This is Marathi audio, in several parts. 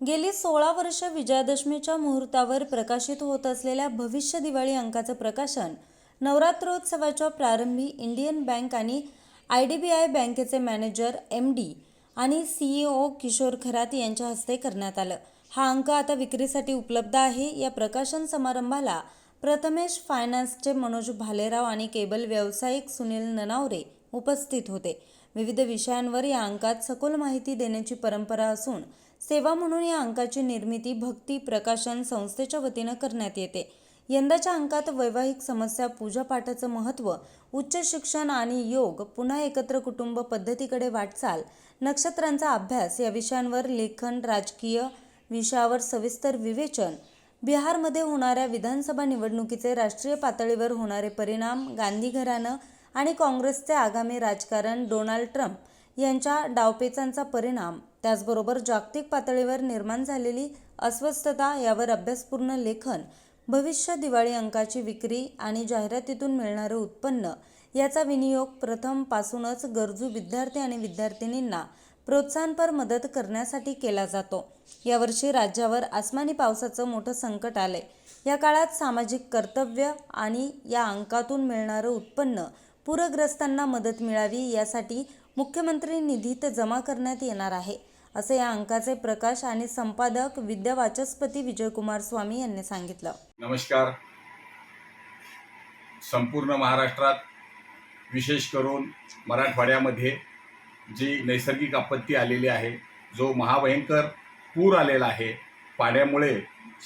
गेली सोळा वर्ष विजयादशमीच्या मुहूर्तावर प्रकाशित होत असलेल्या भविष्य दिवाळी अंकाचं प्रकाशन नवरात्रोत्सवाच्या प्रारंभी इंडियन बँक आणि आय डी बी आय बँकेचे मॅनेजर एम डी आणि सीईओ किशोर खरात यांच्या हस्ते करण्यात आलं. हा अंक आता विक्रीसाठी उपलब्ध आहे. या प्रकाशन समारंभाला प्रथमेश फायनान्सचे मनोज भालेराव आणि केबल व्यावसायिक सुनील ननावरे उपस्थित होते. विविध विषयांवर या अंकात सखोल माहिती देण्याची परंपरा असून सेवा म्हणून या अंकाची निर्मिती भक्ती प्रकाशन संस्थेच्या वतीनं करण्यात येते. यंदाच्या अंकात वैवाहिक समस्या पूजापाठाचं महत्त्व उच्च शिक्षण आणि योग पुन्हा एकत्र कुटुंब पद्धतीकडे वाटचाल नक्षत्रांचा अभ्यास या विषयांवर लेखन राजकीय विषयावर सविस्तर विवेचन बिहारमध्ये होणाऱ्या विधानसभा निवडणुकीचे राष्ट्रीय पातळीवर होणारे परिणाम गांधी घराणं आणि काँग्रेसचे आगामी राजकारण डोनाल्ड ट्रम्प यांच्या डावपेचांचा परिणाम त्याचबरोबर जागतिक पातळीवर निर्माण झालेली अस्वस्थता यावर अभ्यासपूर्ण लेखन भविष्य दिवाळी अंकाची विक्री आणि जाहिरातीतून मिळणारं उत्पन्न याचा विनियोग प्रथमपासूनच गरजू विद्यार्थी आणि विद्यार्थिनींना प्रोत्साहनपर मदत करण्यासाठी केला जातो. यावर्षी राज्यावर आसमानी पावसाचं मोठं संकट आलंय. या काळात सामाजिक कर्तव्य आणि या अंकातून मिळणारं उत्पन्न पूरग्रस्तांना मदत मिळावी यासाठी मुख्यमंत्री निधीत जमा करण्यात येणार आहे असे या अंकाचे प्रकाश आणि संपादक विद्या वाचस्पती विजयकुमार स्वामी यांनी सांगितलं. नमस्कार. संपूर्ण महाराष्ट्रात विशेष करून मराठवाड्यामध्ये जी नैसर्गिक आपत्ती आलेली आहे जो महाभयंकर पूर आलेला आहे पाण्यामुळे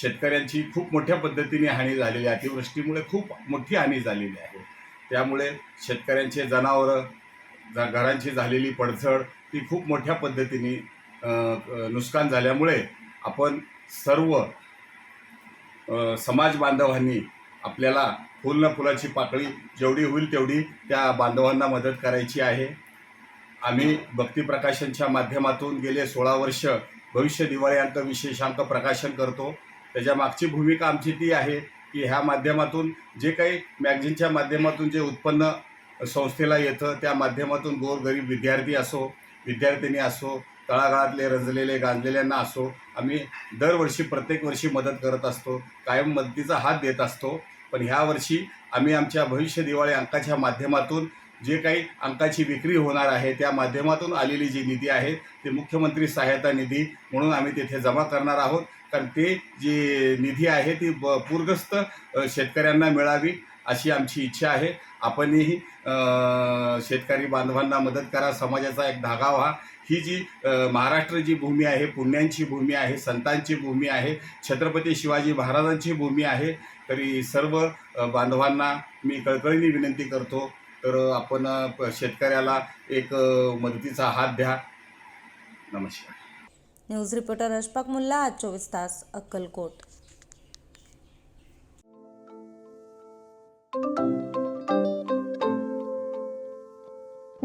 शेतकऱ्यांची खूप मोठ्या पद्धतीने हानी झालेली आहे अतिवृष्टीमुळे खूप मोठी हानी झालेली आहे. त्यामुळे शेतकऱ्यांचे जनावरं जा घरांची झालेली पडझड ती खूप मोठ्या पद्धतीने नुकसान झाल्यामुळे आपण सर्व समाज बांधवांनी आपल्याला फुल न फुलाची पाकळी जेवढी होईल तेवढी त्या बांधवांना मदत करायची आहे. आम्ही भक्ती प्रकाशनच्या माध्यमातून गेले सोळा वर्ष भविष्य दिवाळी अंक विशेषांक प्रकाशन करतो. त्याच्या मागची भूमिका आमची ती आहे की ह्या माध्यमातून जे काही मॅगझिनच्या माध्यमातून जे उत्पन्न संस्थेला येतं त्या माध्यमातून गोरगरीब विद्यार्थी असो विद्यार्थिनी असो तळागाळातले रंजलेले गांजलेल्यांना असो आम्ही दरवर्षी प्रत्येक वर्षी मदत करत असतो कायम मदतीचा हात देत असतो. पण ह्या वर्षी आम्ही आमच्या भविष्य दिवाळी अंकाच्या माध्यमातून जे काही अंकाची विक्री होणार आहे त्या माध्यमातून आलेली जी निधी आहे ते मुख्यमंत्री सहायता निधी म्हणून आम्ही तिथे जमा करणार आहोत. कारण ते जी निधी आहे ती ब पूरग्रस्त शेतकऱ्यांना मिळावी अशी आमची इच्छा आहे. आपणही शेतकरी बांधवांना मदत करा समाजाचा एक धागा व्हा ही जी महाराष्ट्र जी भूमी आहे पुण्यांची भूमी आहे संतांची भूमी आहे छत्रपती शिवाजी महाराजांची भूमी आहे तरी सर्व बांधवांना मी कळकळीने विनंती करतो तर आपण शेतकऱ्याला एक मदतीचा हात द्या. नमस्कार. न्यूज रिपोर्टर अशफाक मुल्ला आज चोवीस तास अक्कलकोट.